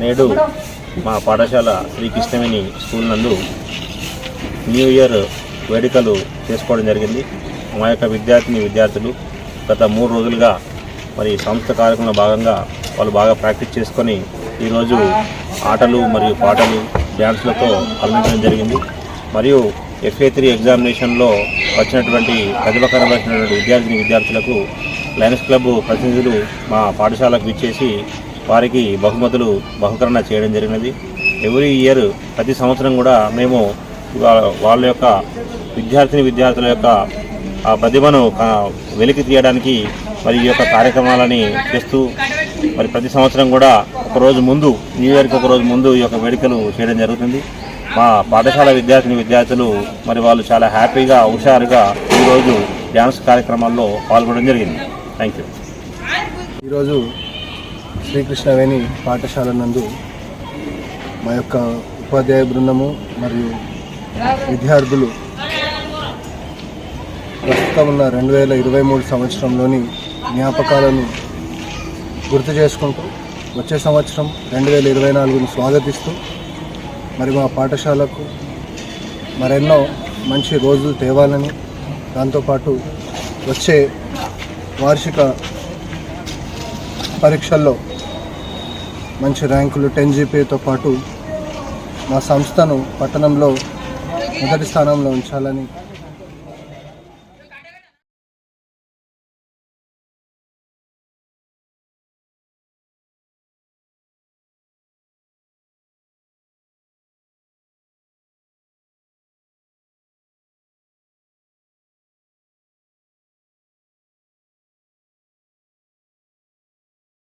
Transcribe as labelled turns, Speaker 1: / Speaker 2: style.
Speaker 1: నేడు మా పాఠశాల శ్రీకృష్ణవేణి స్కూల్ నందు న్యూ ఇయర్ వేడుకలు చేసుకోవడం జరిగింది. మా యొక్క విద్యార్థిని విద్యార్థులు గత మూడు రోజులుగా మరి సంస్థ కార్యక్రమంలో భాగంగా వాళ్ళు బాగా ప్రాక్టీస్ చేసుకొని ఈరోజు ఆటలు మరియు పాటలు డ్యాన్స్లతో అలరించడం జరిగింది. మరియు ఎఫ్ఏ త్రీ ఎగ్జామినేషన్లో వచ్చినటువంటి ప్రతిభ కనబరిచినటువంటి విద్యార్థిని విద్యార్థులకు లయన్స్ క్లబ్ ప్రతినిధులు మా పాఠశాలకు ఇచ్చేసి వారికి బహుమతులు బహుకరణ చేయడం జరిగినది. ఎవ్రీ ఇయర్ ప్రతి సంవత్సరం కూడా మేము వాళ్ళ యొక్క విద్యార్థిని విద్యార్థుల యొక్క ఆ ప్రతిభను వెలికి తీయడానికి మరి ఈ యొక్క కార్యక్రమాలని చేస్తూ మరి ప్రతి సంవత్సరం కూడా ఒక రోజు ముందు న్యూ ఇయర్కి ఒక రోజు ముందు ఈ యొక్క వేడుకలు చేయడం జరుగుతుంది. మా పాఠశాల విద్యార్థిని విద్యార్థులు మరి వాళ్ళు చాలా హ్యాపీగా హుషారుగా ఈరోజు డ్యాన్స్ కార్యక్రమాల్లో పాల్గొనడం జరిగింది. Thank you.
Speaker 2: ఈరోజు శ్రీకృష్ణవేణి పాఠశాల నందు మా యొక్క ఉపాధ్యాయ బృందము మరియు విద్యార్థులు ప్రస్తుతం ఉన్న రెండు వేల ఇరవై మూడు సంవత్సరంలోని జ్ఞాపకాలను గుర్తు చేసుకుంటూ వచ్చే సంవత్సరం రెండు వేల ఇరవై నాలుగును స్వాగతిస్తూ మరి మా పాఠశాలకు మరెన్నో మంచి రోజులు తేవాలని దాంతోపాటు వచ్చే వార్షిక పరీక్షల్లో మంచి ర్యాంకులు టెన్ జీపీతో పాటు మా సంస్థను పట్టణంలో మొదటి స్థానంలో ఉంచాలని